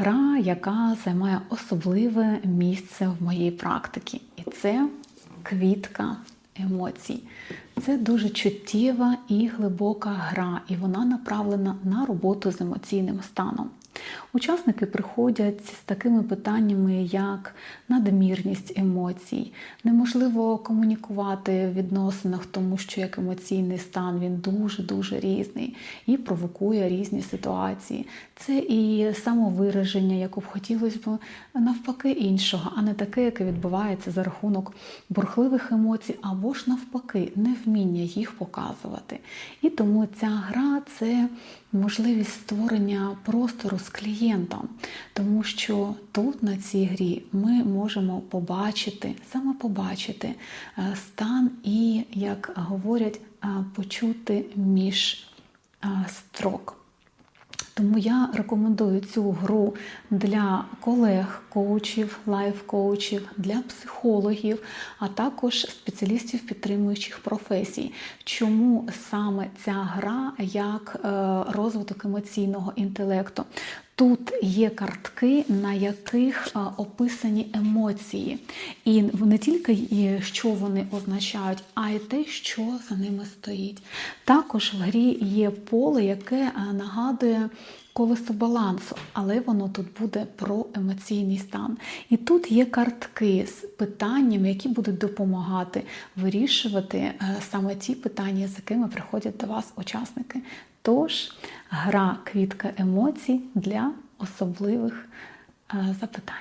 гра, яка займає особливе місце в моїй практиці, і це квітка емоцій. Це дуже чуттєва і глибока гра, і вона направлена на роботу з емоційним станом. Учасники приходять з такими питаннями, як надмірність емоцій, неможливо комунікувати в відносинах, тому що як емоційний стан він дуже-дуже різний і провокує різні ситуації. Це і самовираження, яке б хотілося б навпаки іншого, а не таке, яке відбувається за рахунок бурхливих емоцій, або ж навпаки, невміння їх показувати. І тому ця гра це можливість створення простору з клієнтом, тому що тут на цій грі ми можемо побачити, саме побачити е, стан і, як говорять, е, почути між е, строк. Тому я рекомендую цю гру для колег, коучів, лайф-коучів, для психологів, а також спеціалістів підтримуючих професій. Чому саме ця гра як е, розвиток емоційного інтелекту? Тут є картки, на яких е, описані емоції, і не тільки е, що вони означають, а й те, що за ними стоїть. Також в грі є поле, яке е, нагадує колесо балансу, але воно тут буде про емоційний стан. І тут є картки з питаннями, які будуть допомагати вирішувати саме ті питання, з якими приходять до вас учасники. Тож гра квітка емоцій для особливих запитань.